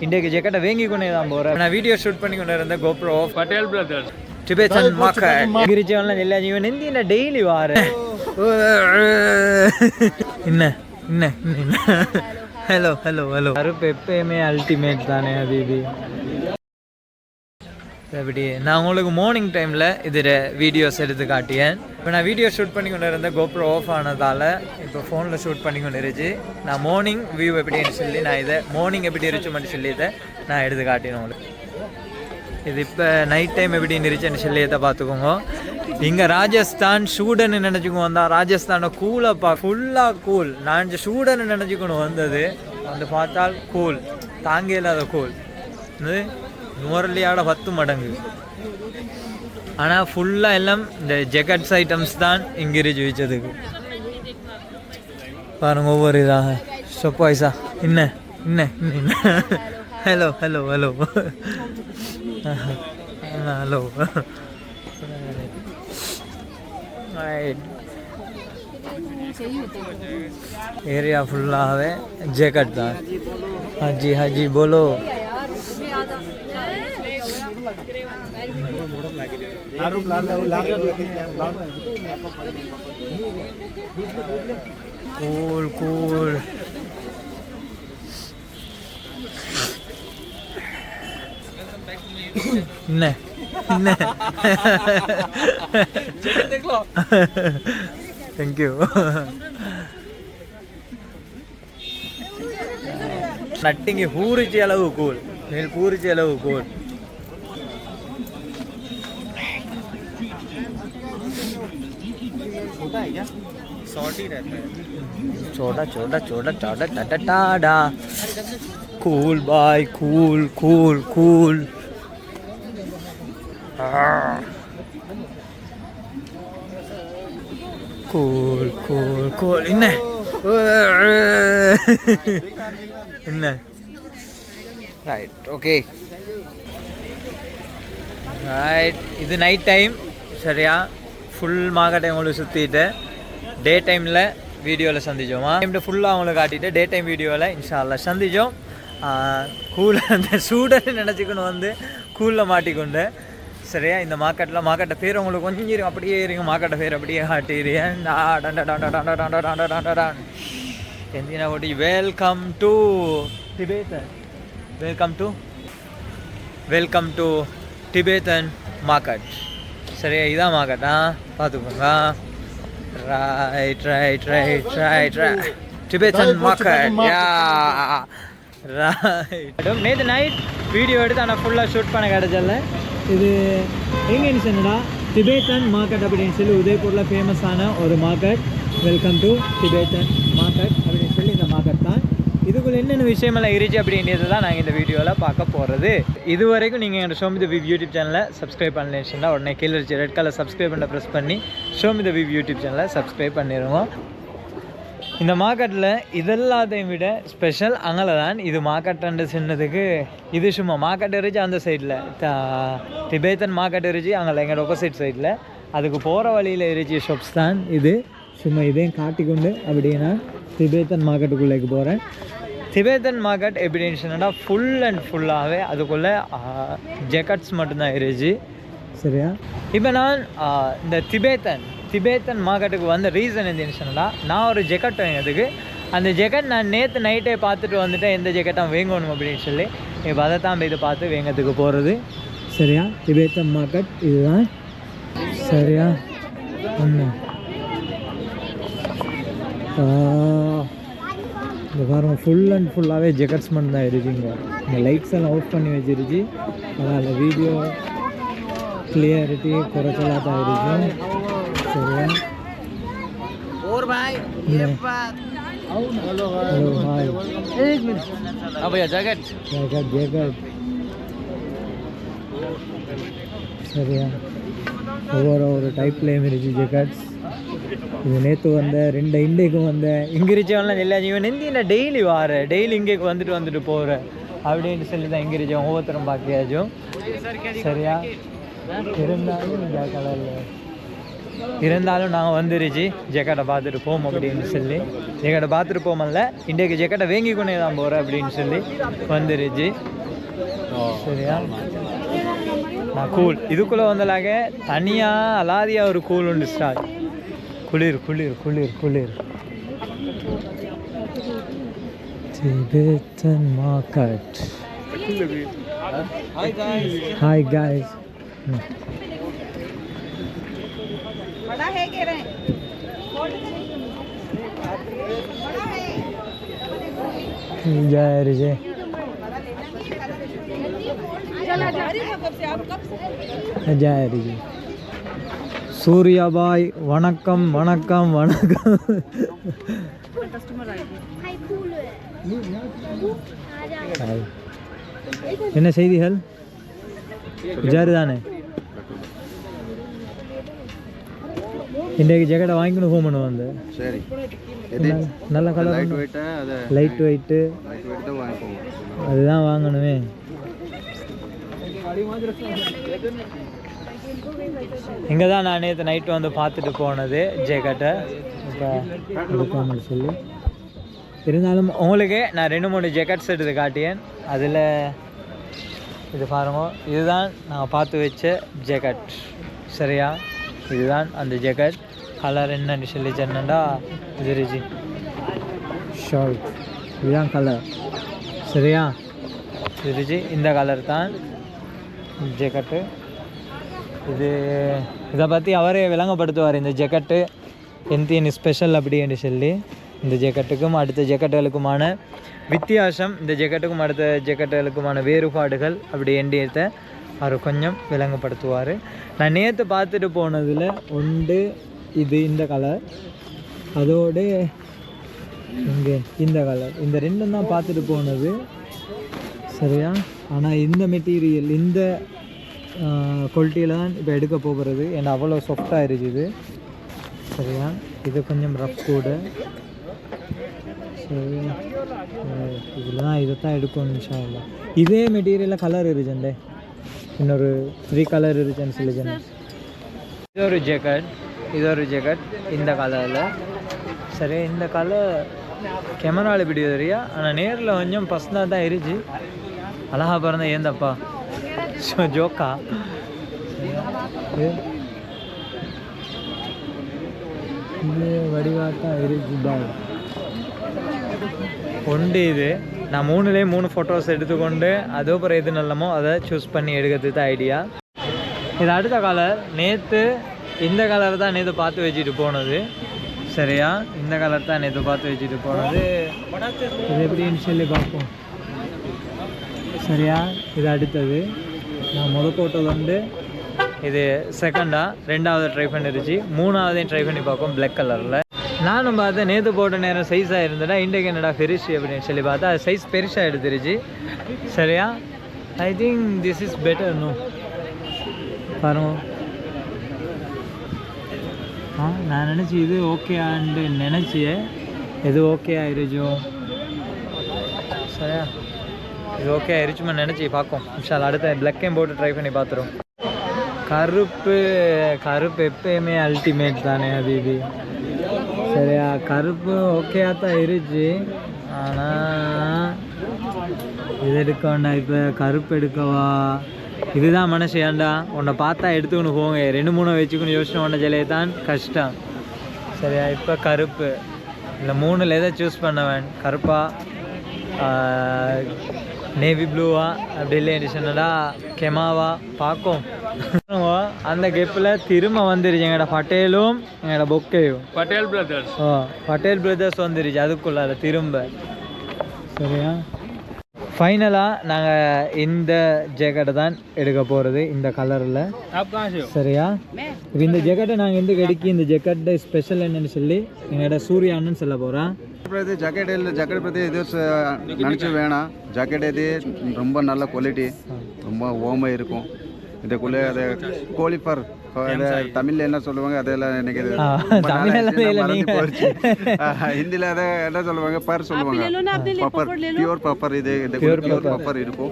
இன்றைக்கு ஜெக்கெட்டை வாங்கி கொண்டே தான் போகிறேன் நான் வீடியோ ஷூட் பண்ணி கொண்டு இருந்த கோப்ரோ பட்டேல் பிரதர்ஸ் டிபேச்சன் மாக்க கிரிச்சவன்ல எல்லா ஜீவன் இந்தி என்ன டெய்லி வார? என்ன என்ன ஹலோ ஹலோ ஹலோ அருப்பு எப்பயுமே அல்டிமேட் தானே அது இது. அப்படி நான் உங்களுக்கு மார்னிங் டைமில் இதில் வீடியோஸ் எடுத்து காட்டியேன். இப்போ நான் வீடியோ ஷூட் பண்ணி கொண்டு இருந்த கோப்ரோ ஆஃப் ஆனதால் இப்போ ஃபோனில் ஷூட் பண்ணி கொண்டு இருந்துச்சு. நான் மார்னிங் வியூ எப்படின்னு சொல்லி நான் இதை மார்னிங் எப்படி இருந்துச்சுன்னு சொல்லி இதை நான் எடுத்து காட்டினேன் உங்களுக்கு. இது இப்போ நைட் டைம் எப்படி இருந்துச்சுன்னு சொல்லி இதை பார்த்துக்கோங்க. இங்கே ராஜஸ்தான் சூடன்னு நினச்சிக்கோ வந்தால் ராஜஸ்தானை கூலப்பா ஃபுல்லாக கூல் நான் சூடன்னு நினச்சிக்கணும் வந்தது வந்து பார்த்தால் கூல் தாங்க இல்லாத கூல் நுவர்லியோட பத்து மடங்கு. ஆனால் ஃபுல்லாக எல்லாம் இந்த ஜெகட்ஸ் ஐட்டம்ஸ் தான் இங்கே ஜெயிச்சதுக்கு. பாருங்க ஒவ்வொரு இதாக. சொப்பாய்ஸா என்ன? என்ன? என்ன? Hello hello hello hello area ஃபுல்லாகவே ஜெக்கட் தான். ஹாஜி ஹாஜி போலோ cool, cool. ne. Ne. Thank you. ನಟ್ಟಿಂಗೆ ಹೂರಿಚಿ ಹಲವು ಕೂಲ್ ಮೇಲೆ ಪೂರಿಚಿ ಹಲವು ಕೂಲ್ शॉर्ट ही रहता है छोटा छोटा छोटा छोटा Tata Tada cool bye cool cool cool cool cool cool என்ன என்ன ரைட் ஓகே ரைட் இது நைட் டைம் சரியா ஃபுல் மார்க்கெட்டை உங்களுக்கு சுற்றிட்டு டே டைமில் வீடியோவில் சந்திச்சோமா? டைம் ஃபுல்லாக அவங்களை காட்டிட்டு டே டைம் வீடியோவில் இன்ஷால்ல சந்திச்சோம் கூலில் அந்த சூடன்னு நினச்சிக்கணும் வந்து கூலில் மாட்டிக்கொண்டு சரியா? இந்த மார்க்கெட்டில் மார்க்கெட்டை பேர் உங்களுக்கு கொஞ்சம் இருங்க அப்படியே இருங்க. மார்க்கெட்டை பேர் அப்படியே காட்டிடுறேன் எந்தினா ஓட்டி welcome to Tibetan welcome to welcome to Tibetan market சரியா? இதான் மார்க்கெட்டா பார்த்துக்கோங்க right right right right right Tibetan market ya right நேற்று நைட் வீடியோ எடுத்து ஆனால் ஃபுல்லாக ஷூட் பண்ண கிடச்சல. இது எங்கேன்னு சொன்னடா டிபேத்தன் மார்க்கெட் அப்படின்னு சொல்லி உதய்பூரில் ஃபேமஸான ஒரு market welcome to Tibetan market அப்படின்னு சொல்லி இந்த மார்க்கெட் தான் இதுக்குள்ள என்னென்ன விஷயமெல்லாம் இருந்துச்சு அப்படின்றது தான் நாங்கள் இந்த வீடியோவில் பார்க்க போகிறது இது வரைக்கும் நீங்கள் எங்கள் show me the view YouTube சேனலை சப்ஸ்கிரைப் பண்ணலேன்னா உடனே கீழே இருந்துச்சு ரெட் கலர் சப்ஸ்கிரைப் பண்ண ப்ரெஸ் பண்ணி show me the view YouTube சேனலை சப்ஸ்கிரைப் பண்ணிடுவோம் இந்த மார்க்கெட்டில் இதெல்லாத்தையும் விட ஸ்பெஷல் அங்கே தான் இது மார்க்கெட்டுன்னு சின்னதுக்கு. இது சும்மா மார்க்கெட் இருந்துச்சு அந்த சைடில் திபேத்தன் மார்க்கெட் இருந்துச்சு அங்கே எங்களோட ஒப்போசிட் சைடில் அதுக்கு போகிற வழியில் இருந்துச்சு ஷாப்ஸ் தான் இது. சும்மா இதையும் காட்டிக்கொண்டு அப்படின்னா திபேத்தன் மார்க்கெட்டுக்குள்ளேக்கு போகிறேன் திபேத்தன் மார்க்கெட் எப்படின்னு சொன்னால் ஃபுல் அண்ட் ஃபுல்லாகவே அதுக்குள்ளே ஜெக்கட்ஸ் மட்டும்தான் இருந்துச்சு. சரியா? இப்போ நான் இந்த திபேத்தன் திபேத்தன் மார்க்கெட்டுக்கு வந்த ரீசன் சொன்னால் நான் ஒரு ஜெக்கெட் வாங்கினதுக்கு அந்த ஜெக்கெட் நான் நேற்று நைட்டே பார்த்துட்டு வந்துட்டேன் எந்த ஜெக்கெட்டும் வேங்கணும் அப்படின்னு சொல்லி. இப்போ அதை தான் இதை பார்த்து வேங்கத்துக்கு போகிறது சரியா? திபேத்தன் மார்க்கெட் இதுதான். சரியா? ஒன்று இந்த பாருங்க ஃபுல் அண்ட் ஃபுல்லாகவே ஜெகட்ஸ்மெண்ட் தான் இருக்குங்க இந்த லைட்ஸ் எல்லாம் அவுட் பண்ணி வச்சிருச்சு அதனால் வீடியோ கிளியாரிட்டி குறைச்சலாக தான் இருக்கும் சரியா சரியா ஒவ்வொரு ஒரு டைப்லேயும் இருக்குது ஜெகட்ஸ் இது நேற்று வந்த ரெண்டு இண்டேக்கும் வந்த இங்கே இருச்சவன்லாம் எல்லா இவன் நான் டெய்லி வார டெய்லி இங்கேக்கு வந்துட்டு வந்துட்டு போகிற அப்படின்னு சொல்லி தான் இங்கே இருச்சவன் ஒவ்வொருத்தரும் பார்க்கியாச்சும் சரியா? இருந்தாலும் இந்த கலரில் இருந்தாலும் நாங்கள் வந்துருச்சு. ஜெக்கெட்டை பார்த்துட்டு போவோம் அப்படின்னு சொல்லி. ஜெக்கெட்டை பார்த்துட்டு போமல்ல இன்றைக்கு ஜெக்கெட்டை வேங்கி கொண்டே தான் போகிறேன் அப்படின்னு சொல்லி வந்துருச்சு. சரியா? நான் கூல் இதுக்குள்ளே வந்தலாக தனியாக அலாதியாக ஒரு கூல் உண்டு ஸ்டார்ட் खुलिर खुलिर खुलिर खुलिर Tibetan market. Hi guys. Hi guys. बड़ा है कह रहे हैं जय रिजय जय रिजय சூர்யாபாய் வணக்கம் வணக்கம் வணக்கம். ஹாய். என்ன செய்திகள் விஜாரு தானே இன்றைக்கு ஜெகடை வாங்கிக்கணும் ஃபோன் பண்ணுவோம் வந்து. சரி. நல்ல கலர் லைட் வெயிட்டா லைட் வெயிட்டு அதுதான் வாங்கணுமே. இங்கே தான் நான் நேற்று நைட்டு வந்து பார்த்துட்டு போனது ஜேக்கட்டை இப்போ சொல்லி. இருந்தாலும் உங்களுக்கு நான் ரெண்டு மூணு ஜெக்கெட்ஸ் எடுத்து காட்டியேன். அதில் இது பாருங்க இதுதான் நான் பார்த்து வச்ச ஜெக்கெட் சரியா? இதுதான் அந்த ஜெக்கெட் கலர் என்னன்னு சொல்லி சொன்னா இது ரிஜி ஷர்ட் இதுதான் கலர் சரியா? ரிஜி இந்த கலர் தான் ஜெக்கெட்டு இது இதை பற்றி அவரே விளங்கப்படுத்துவார் இந்த ஜெக்கெட்டு. எந்தியன் ஸ்பெஷல் அப்படின்னு சொல்லி. இந்த ஜெக்கெட்டுக்கும் அடுத்த ஜெக்கெட்டுகளுக்குமான வித்தியாசம் இந்த ஜெக்கெட்டுக்கும் அடுத்த ஜெக்கெட்டுகளுக்குமான வேறுபாடுகள் அப்படி எண்டியத்தை அவர் கொஞ்சம் விளங்கப்படுத்துவார். நான் நேற்று பார்த்துட்டு போனதில் ஒன்று இது இந்த கலர் அதோடு இங்கே இந்த கலர் இந்த ரெண்டும் தான் பார்த்துட்டு போனது. சரியா? ஆனால் இந்த மெட்டீரியல் இந்த குவாலிட்டியெலாம் இப்போ எடுக்க போகிறது. ஏன்னா அவ்வளோ சாஃப்டாக இருக்குது சரியா? இது கொஞ்சம் ரஃப் கூட. சரி. இதில் தான் இதை தான் எடுக்கணும் இன்ஷா இதே மெட்டீரியலில் கலர் இருக்குண்டே இன்னொரு த்ரீ கலர் இருக்குன்னு சொல்லி இது ஒரு ஜெக்கெட் இது ஒரு ஜெக்கெட் இந்த கலரில் சரி இந்த கலர் கேமராவில் இப்படி தெரியா? ஆனால் நேரில் கொஞ்சம் பசந்தாக தான் இருந்துச்சு. அழகா பிறந்த ஏந்தப்பா. ஜோக்கா வடிவாட்டம் இருக்கு பேக் உண்டு இது நான் மூணுலேயும் மூணு ஃபோட்டோஸ் எடுத்துக்கொண்டு அதுக்கப்புறம் எது நல்லமோ அதை சூஸ் பண்ணி எடுக்கிறது தான் ஐடியா இது அடுத்த கலர் நேற்று இந்த கலர் தான் நேற்று பார்த்து வச்சுட்டு போனது சரியா இந்த கலர் தான் நேற்று பார்த்து வச்சுட்டு போனது இது எப்படின்னு சொல்லி பார்ப்போம் சரியா இது அடுத்தது நான் முத போட்டது வந்து இது செகண்டா ரெண்டாவது ட்ரை பண்ணிருச்சு. மூணாவதையும் ட்ரை பண்ணி பார்ப்போம் பிளாக் கலரில் நானும் பார்த்தேன் நேற்று போட்ட நேரம் சைஸாக இருந்தடா இன்றைக்கு என்னடா பெருசு அப்படின்னு சொல்லி பார்த்தா அது சைஸ் பெருசாக எடுத்துருச்சு. சரியா? I think this is better no பாருங்க. ஆ நான் நினச்சி இது ஓகே நினச்சி எது ஓகே ஆயிருச்சோ சரியா? இது ஓகே ஆயிருச்சுமா நினச்சி பார்ப்போம். விஷால் அடுத்த பிளக்கையும் போட்டு ட்ரை பண்ணி பார்த்துருவோம் கருப்பு கருப்பு எப்பயுமே அல்டிமேட் தானே அது இது சரியா? கருப்பு ஓகேயா தான் இருந்துச்சு. ஆனால் இது எடுக்க வேண்டாம் இப்போ கருப்பு எடுக்கவா? இதுதான் மனசு ஏன்டா? உன்னை பார்த்தா எடுத்துக்கணும் போங்க. ரெண்டு மூணு வச்சுக்கணும் யோசனை பண்ண ஜலையை தான் கஷ்டம். சரியா? இப்போ கருப்பு. இல்லை மூணில் எதை சூஸ் பண்ணவன்? கருப்பா? நேவி ப்ளூவா அப்படி இல்லை டிசைனடா கெமாவா பார்க்கும். அந்த கெப்பில் திரும்ப வந்துருச்சு எங்கட பட்டேலும் எங்கட பொக்கையும் பட்டேல் பிரதர்ஸ் ஓ பட்டேல் பிரதர்ஸ் வந்துருச்சு அதுக்குள்ளார திரும்ப. சரியா? ஃபைனலாக நாங்கள் இந்த ஜேக்கெட்டை தான் எடுக்க போகிறது இந்த கலரில் சரியா? இப்போ இந்த ஜேக்கெட்டை நாங்கள் எந்த கடிக்கு இந்த ஜேக்கெட்டு ஸ்பெஷல் என்னன்னு சொல்லி என்னோட சூரிய அண்ணன் சொல்ல போகிறோம் ஜாக்கெட் இல்லை ஜாக்கெட் பற்றி எதுவும் நினச்சி வேணாம். ஜாக்கெட் இது ரொம்ப நல்ல குவாலிட்டி ரொம்ப ஓமை இருக்கும். இதுக்குள்ளே அது கோலிஃபர் தமிழ்ல என்ன சொல்லுவாங்க? அதெல்லாம் நினைக்கிறது ஹிந்தில அதை என்ன சொல்லுவாங்க? பர் சொல்லுவாங்க. பப்பர் பியூர் பப்பர் இது இந்த பியூர் பப்பர் இருக்கும்.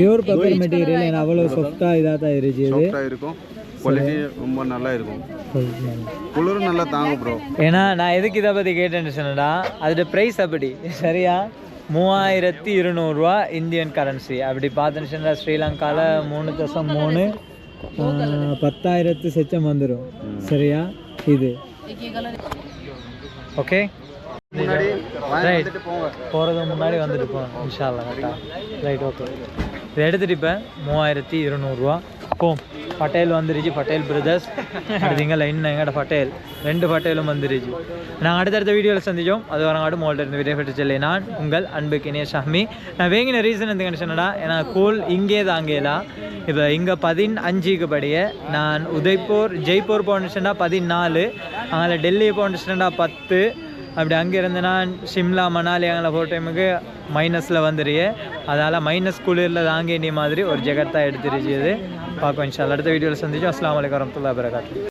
பியூர் பப்பர் மெட்டீரியல் அவ்வளவு சாஃப்டா இதா தான் இருந்துச்சு. சாஃப்டா இருக்கும். குவாலிட்டி ரொம்ப நல்லா இருக்கும். குளிரும் நல்லா தாங்கும் ப்ரோ ஏன்னா நான் எதுக்கு இதை பற்றி கேட்டேன்னு சொன்னேன்னா அதோட ப்ரைஸ் அப்படி. சரியா? மூவாயிரத்தி இருநூறுவா இந்தியன் கரன்சி அப்படி பார்த்துன்னு சொன்னா ஸ்ரீலங்காவில் மூணு தசம் மூணு பத்தாயிரத்து செச்சம் வந்துடும் சரியா? இது. ஓகே? ரைட் போகிறதுக்கு முன்னாடி வந்துட்டு போகணும் இன்ஷால்லா ரைட் ஓகே இதை எடுத்துட்டு இப்போ மூவாயிரத்தி இருநூறுவா போம் பட்டேல் வந்துருச்சு. பட்டேல் பிரதர்ஸ் அடுத்தீங்க லைன் எங்கட பட்டேல். ரெண்டு பட்டேலும் வந்துருச்சு. நாங்கள் அடுத்தடுத்த வீடியோவில் சந்திச்சோம். அது வரங்காடு மோல்ட்ட இருந்து விடை நான் உங்கள் அன்பு கினேஷ் ஷாமி. நான் வேங்கின ரீசன் எந்த கண்டிஷனடா ஏன்னா கூல் இங்கே தாங்கேலா இப்போ இங்கே பதினஞ்சுக்கு படிய நான் உதய்பூர் ஜெய்ப்பூர் போனிச்சுன்னா பதினாலு அங்கே டெல்லி போனிச்சுன்னா பத்து. அப்படி அங்கே இருந்து நான் ஷிம்லா மணாலி அங்கே போகிற டைமுக்கு மைனஸில் வந்துருயே அதால் மைனஸ் குளிரில் தாங்க வேண்டிய மாதிரி ஒரு ஜெகத்தாக எடுத்துருச்சு பார்க்கும் இன்ஷா அடுத்த வீடியோவில் சந்திச்சோம் அஸ்லாம் வலைக்கம் வரமத்துல்லா வரகாத்து